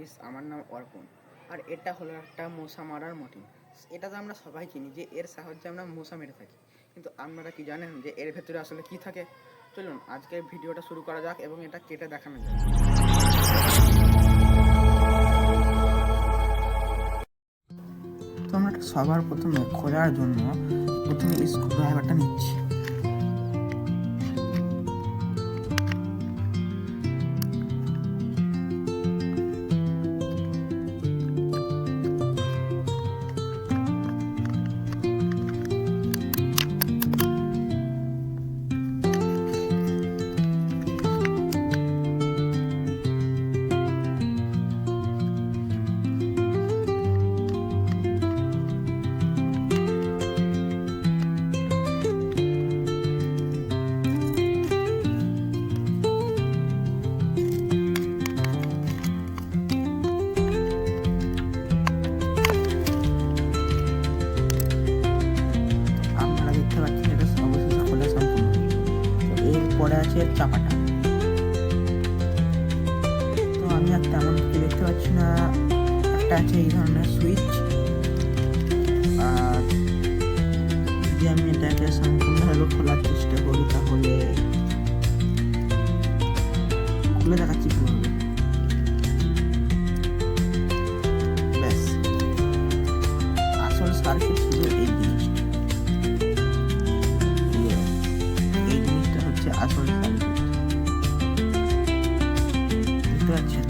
Guys আমার নাম অর্পণ। আর এটা হলো একটা মশা মারার মটিন এটা তো আমরা সবাই চিনি যে এর সাহায্যে আমরা মশা মেরে থাকি। কিন্তু আপনারা কি জানেন যে এর ভেতরে আসলে কি থাকে? চলুন, আজকের ভিডিওটা শুরু করা যাক এবং এটা কেটে দেখানো যাক। তো আমরা সবার প্রথমে খোলার জন্য প্রথমে স্ক্রু ড্রাইভারটা নিচ্ছি। এরপরে আছে এর তো আমি আর তেমন দেখতে পাচ্ছি না। একটা আছে এই ধরনের সুইচ। আর যদি আমি এটাকে সম্পূর্ণভাবে খোলার চেষ্টা করি তাহলে খুলে দেখাচ্ছি কীভাবে। পারছেন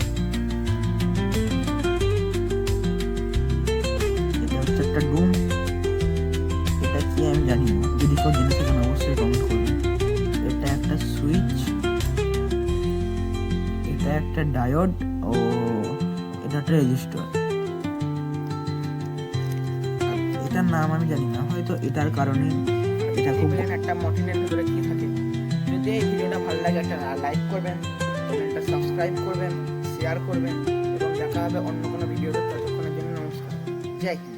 এটা হচ্ছে একটা ডুম এটা কি আমি জানি না। যদি কেউ জেনে থাকেন, অবশ্যই কমেন্ট করবেন। এটা একটা সুইচ এটা একটা ডায়োড ও, এটা একটা রেজিস্টার এটার নাম আমি জানি না, হয়তো এটার কারণে এটা খুব একটা মটিনের ভিতরে কি থাকে। যদি এই ভিডিওটা ভালো লাগে, একটা লাইক করবেন। চ্যানেলটা সাবস্ক্রাইব করবেন শেয়ার করবেন, এবং দেখা হবে অন্য কোনো ভিডিওতে। ততক্ষণের জন্য নমস্কার। জয় হিন্দ।